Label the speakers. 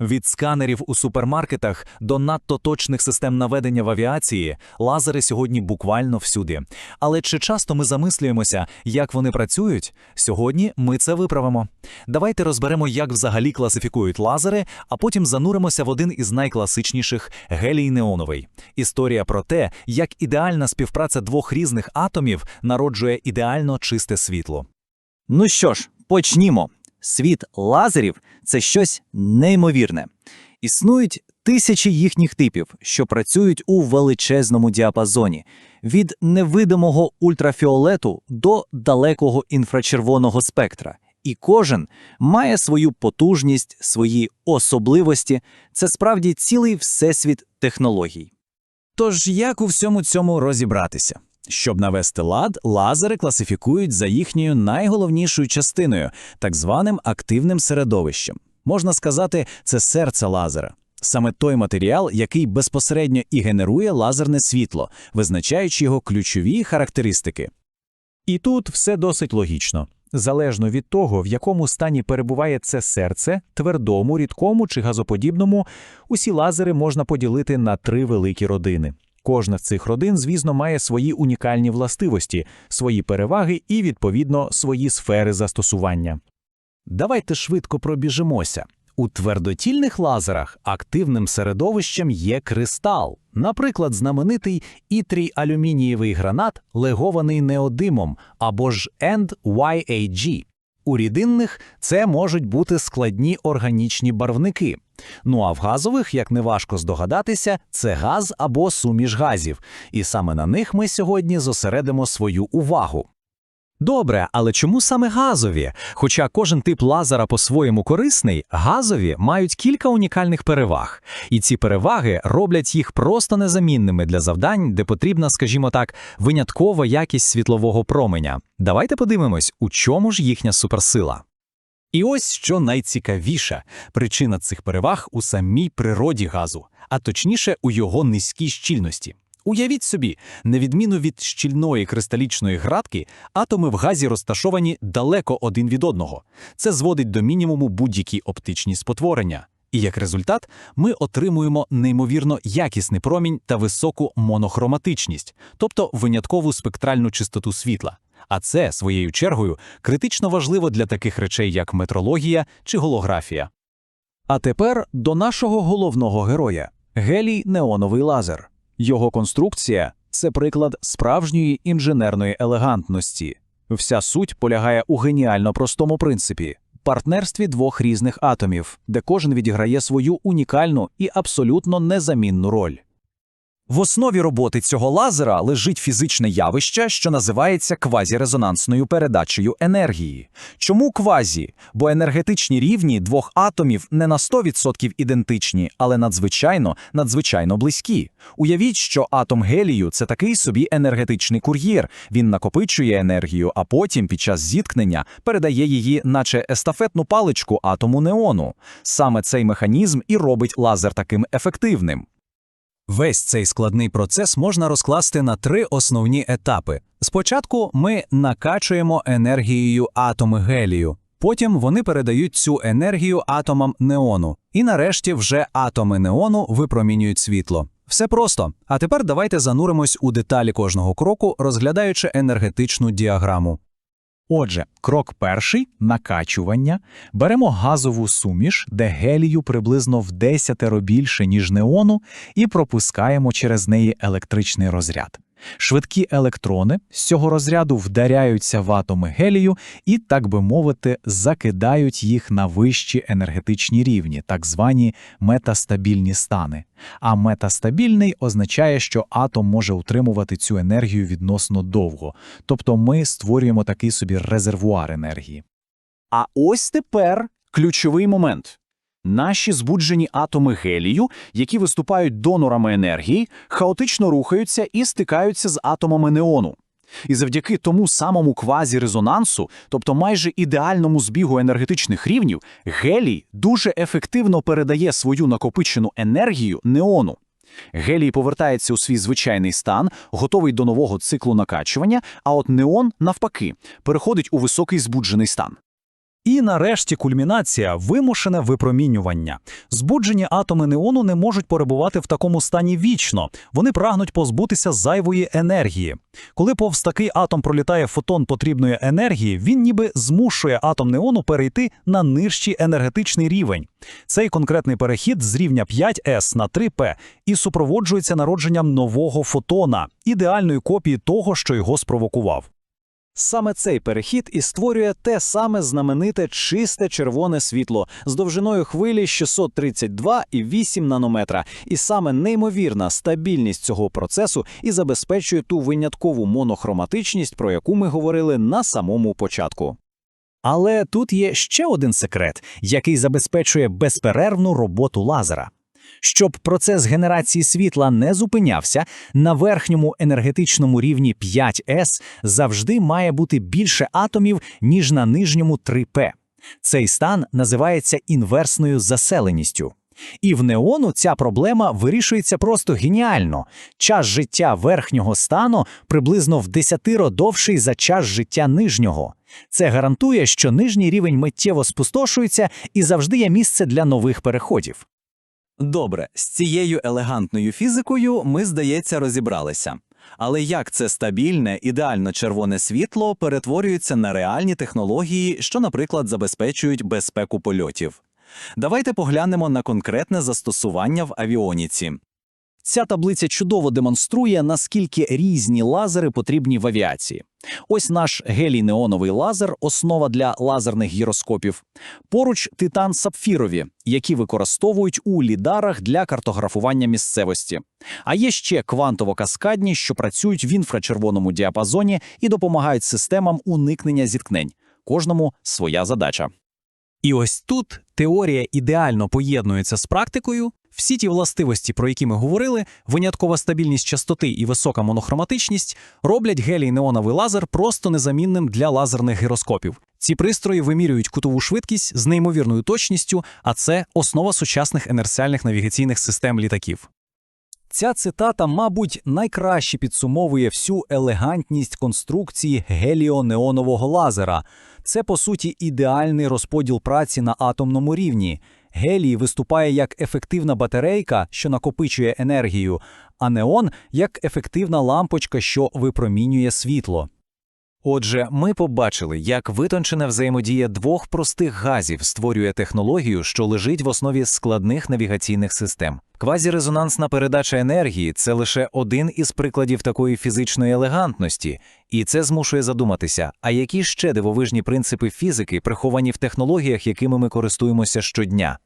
Speaker 1: Від сканерів у супермаркетах до надто точних систем наведення в авіації лазери сьогодні буквально всюди. Але чи часто ми замислюємося, як вони працюють? Сьогодні ми це виправимо. Давайте розберемо, як взагалі класифікують лазери, а потім зануримося в один із найкласичніших гелій неоновий. Історія про те, як ідеальна співпраця двох різних атомів народжує ідеально чисте світло.
Speaker 2: Ну що ж, почнімо. Світ лазерів це щось неймовірне. Існують тисячі їхніх типів, що працюють у величезному діапазоні від невидимого ультрафіолету до далекого інфрачервоного спектра. І кожен має свою потужність, свої особливості. Це справді цілий всесвіт технологій.
Speaker 1: Тож як у всьому цьому розібратися? Щоб навести лад, лазери класифікують за їхньою найголовнішою частиною, так званим активним середовищем. Можна сказати, це серце лазера. Саме той матеріал, який безпосередньо і генерує лазерне світло, визначаючи його ключові характеристики. І тут все досить логічно. Залежно від того, в якому стані перебуває це серце, твердому, рідкому чи газоподібному, усі лазери можна поділити на три великі родини. Кожна з цих родин, звісно, має свої унікальні властивості, свої переваги і, відповідно, свої сфери застосування. Давайте швидко пробіжимося. У твердотільних лазерах активним середовищем є кристал, наприклад, знаменитий ітрій алюмінієвий гранат, легований неодимом або ж NYAG. У рідинних це можуть бути складні органічні барвники. Ну а в газових, як неважко здогадатися, це газ або суміш газів, і саме на них ми сьогодні зосередимо свою увагу. Добре, але чому саме газові? Хоча кожен тип лазера по-своєму корисний, газові мають кілька унікальних переваг, і ці переваги роблять їх просто незамінними для завдань, де потрібна, скажімо так, виняткова якість світлового променя. Давайте подивимось, у чому ж їхня суперсила. І ось що найцікавіше причина цих переваг у самій природі газу, а точніше у його низькій щільності. Уявіть собі, на відміну від щільної кристалічної градки, атоми в газі розташовані далеко один від одного. Це зводить до мінімуму будь-які оптичні спотворення. І як результат, ми отримуємо неймовірно якісний промінь та високу монохроматичність, тобто виняткову спектральну чистоту світла. А це, своєю чергою, критично важливо для таких речей, як метрологія чи голографія. А тепер до нашого головного героя гелій неоновий лазер. Його конструкція це приклад справжньої інженерної елегантності. Вся суть полягає у геніально простому принципі партнерстві двох різних атомів, де кожен відіграє свою унікальну і абсолютно незамінну роль. В основі роботи цього лазера лежить фізичне явище, що називається квазірезонансною передачею енергії. Чому квазі? Бо енергетичні рівні двох атомів не на 100% ідентичні, але надзвичайно, надзвичайно близькі. Уявіть, що атом гелію це такий собі енергетичний кур'єр. Він накопичує енергію, а потім під час зіткнення передає її, наче естафетну паличку атому неону. Саме цей механізм і робить лазер таким ефективним. Весь цей складний процес можна розкласти на три основні етапи. Спочатку ми накачуємо енергією атоми гелію, потім вони передають цю енергію атомам неону, і нарешті вже атоми неону випромінюють світло. Все просто. А тепер давайте зануримось у деталі кожного кроку, розглядаючи енергетичну діаграму. Отже, крок перший накачування. Беремо газову суміш, де гелію приблизно в десятеро більше, ніж неону, і пропускаємо через неї електричний розряд. Швидкі електрони з цього розряду вдаряються в атоми гелію і, так би мовити, закидають їх на вищі енергетичні рівні, так звані метастабільні стани. А метастабільний означає, що атом може утримувати цю енергію відносно довго, тобто ми створюємо такий собі резервуар енергії.
Speaker 3: А ось тепер ключовий момент. Наші збуджені атоми гелію, які виступають донорами енергії, хаотично рухаються і стикаються з атомами неону. І завдяки тому самому квазірезонансу, тобто майже ідеальному збігу енергетичних рівнів, гелій дуже ефективно передає свою накопичену енергію неону. Гелій повертається у свій звичайний стан, готовий до нового циклу накачування, а от неон, навпаки, переходить у високий збуджений стан.
Speaker 4: І нарешті кульмінація вимушене випромінювання. Збуджені атоми неону не можуть перебувати в такому стані вічно. Вони прагнуть позбутися зайвої енергії. Коли повз такий атом пролітає фотон потрібної енергії, він ніби змушує атом неону перейти на нижчий енергетичний рівень. Цей конкретний перехід з рівня 5С на 3П і супроводжується народженням нового фотона, ідеальної копії того, що його спровокував.
Speaker 1: Саме цей перехід і створює те саме знамените чисте червоне світло з довжиною хвилі 632,8 нанометра. І саме неймовірна стабільність цього процесу і забезпечує ту виняткову монохроматичність, про яку ми говорили на самому початку. Але тут є ще один секрет, який забезпечує безперервну роботу лазера. Щоб процес генерації світла не зупинявся, на верхньому енергетичному рівні 5С завжди має бути більше атомів, ніж на нижньому 3П. Цей стан називається інверсною заселеністю. І в неону ця проблема вирішується просто геніально. Час життя верхнього стану приблизно в десятиро довший за час життя нижнього. Це гарантує, що нижній рівень миттєво спустошується і завжди є місце для нових переходів.
Speaker 2: Добре, з цією елегантною фізикою ми, здається, розібралися. Але як це стабільне, ідеально червоне світло перетворюється на реальні технології, що, наприклад, забезпечують безпеку польотів? Давайте поглянемо на конкретне застосування в авіоніці.
Speaker 1: Ця таблиця чудово демонструє, наскільки різні лазери потрібні в авіації. Ось наш гелій-неоновий лазер, основа для лазерних гіроскопів. Поруч титан сапфірові, які використовують у лідарах для картографування місцевості. А є ще квантово-каскадні, що працюють в інфрачервоному діапазоні і допомагають системам уникнення зіткнень. Кожному своя задача.
Speaker 4: І ось тут теорія ідеально поєднується з практикою. Всі ті властивості, про які ми говорили, виняткова стабільність частоти і висока монохроматичність, роблять гелій-неоновий лазер просто незамінним для лазерних гіроскопів. Ці пристрої вимірюють кутову швидкість з неймовірною точністю, а це основа сучасних інерціальних навігаційних систем літаків.
Speaker 1: Ця цитата, мабуть, найкраще підсумовує всю елегантність конструкції геліонеонового лазера. Це, по суті, ідеальний розподіл праці на атомному рівні. Гелій виступає як ефективна батарейка, що накопичує енергію, а неон як ефективна лампочка, що випромінює світло.
Speaker 2: Отже, ми побачили, як витончена взаємодія двох простих газів створює технологію, що лежить в основі складних навігаційних систем. Квазірезонансна передача енергії це лише один із прикладів такої фізичної елегантності, і це змушує задуматися, а які ще дивовижні принципи фізики приховані в технологіях, якими ми користуємося щодня.